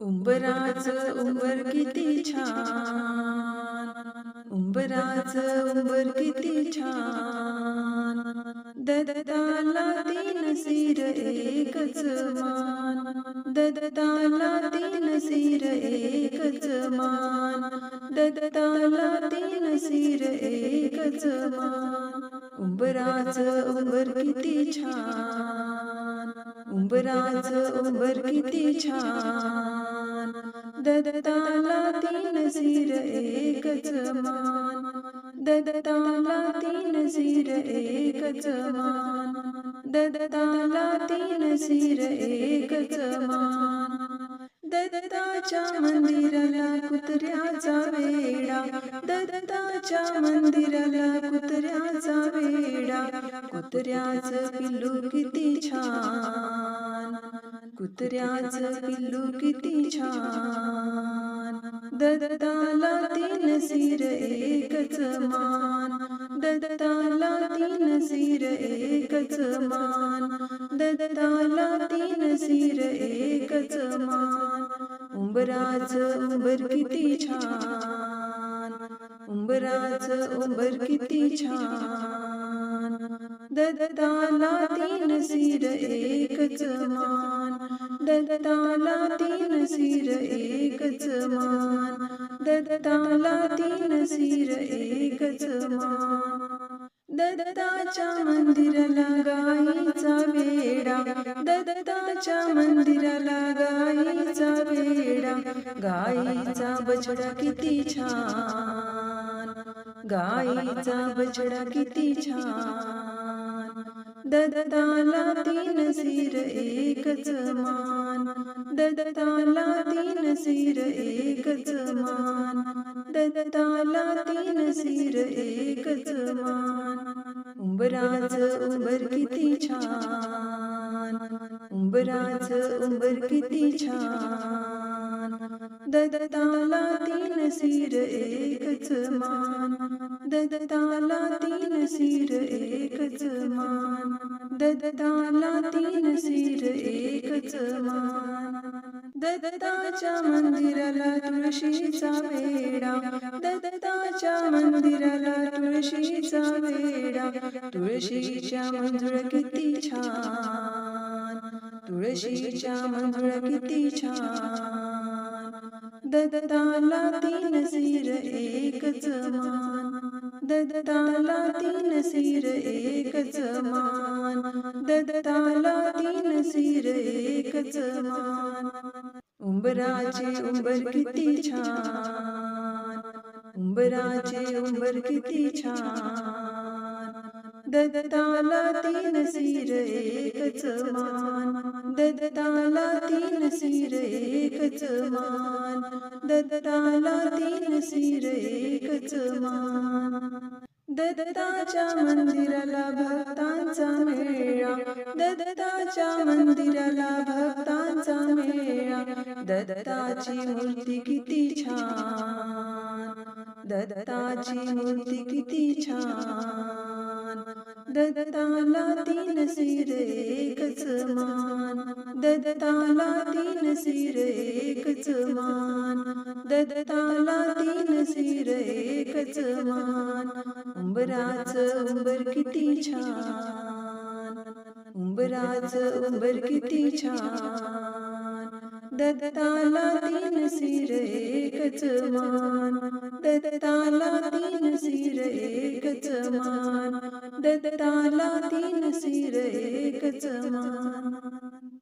उंबराच उंबर किती छान. उंबराच उंबर किती छान. दत्ताला तीन सिर एकच मान. दत्ताला तीन सिर एकच मान. दत्ताला तीन सिर एकच मान. उंबराच उंबर किती छान. उंबराच उंबर किती छान. दत्ताला तीन सिर एकच मान दत्ताला तीन सिर एकच मान दत्ताला तीन सिर एकच मान दत्ताच्या मंदिराला कुत्र्याचा वेडा दत्ताच्या मंदिराला कुत्र्याचा वेडा कुत्र्याचं पिल्लू किती छान। कुत्र्याचं पिल्लू किती छान. दत्ताला तीन सिर एकच मान. दत्ताला तीन सिर एकच मान. दत्ताला तीन सिर एकच मान. उंबराच उंबर किती छान. उंबराच उंबर किती छान. दत्ताला तीन सिर एकच मान. दत्ताला तीन सिर एकच मान दत्ताला तीन सिर एकच मान दत्ताच्या मंदिराला गाईचा वेडा दत्ताच्या मंदिराला गाईचा वेडा. गाईचा बछडा किती छान गाईचा बछडा किती छान. दत्ताला तीन सिर एकच मान दत्ताला तीन सिर एकच मान दत्ताला तीन सिर एकच मान उंबराच उंबर किती छान उंबराच उंबर किती छान। दत्ताला तीन सिर एकच मान दत्ताला सिर एकच मान दत्ताला तीन सिर एकच मान दत्ताच्या मंदिराला तुळशीचा वेडा दत्ताच्या मंदिराला तुळशीचा वेडा तुळशीच्या मंजुळ किती छान तुळशीच्या मंजुळ किती छान. दत्ताला तीन सिर एकच मान दत्ताला तीन सिर एकच मान. दत्ताला तीन सिर एकच मान. उंबराचे उंबर किती छान. उंबराचे उंबर किती छान. दत्ताला तीन सिर एकच मान दत्ताला तीन सिर एकच मान दत्ताला तीन सिर एकच मान दत्ताच्या मंदिराला भक्तांचा मेळा दत्ताच्या मंदिराला भक्तांचा मेळा. दत्ताची मूर्ती किती छान दत्ताची मूर्ती किती छान. दत्ताला तीन सिर एकच मान दत्ताला तीन सिर एकच मान दत्ताला तीन सिर एकच मान उंबराच उंबर किती छान उंबराच उंबर किती छान. दत्ताला तीन सिर एकच मान दत्ताला तीन सिर एकच मान. दत्ताला तीन सिर एकच मान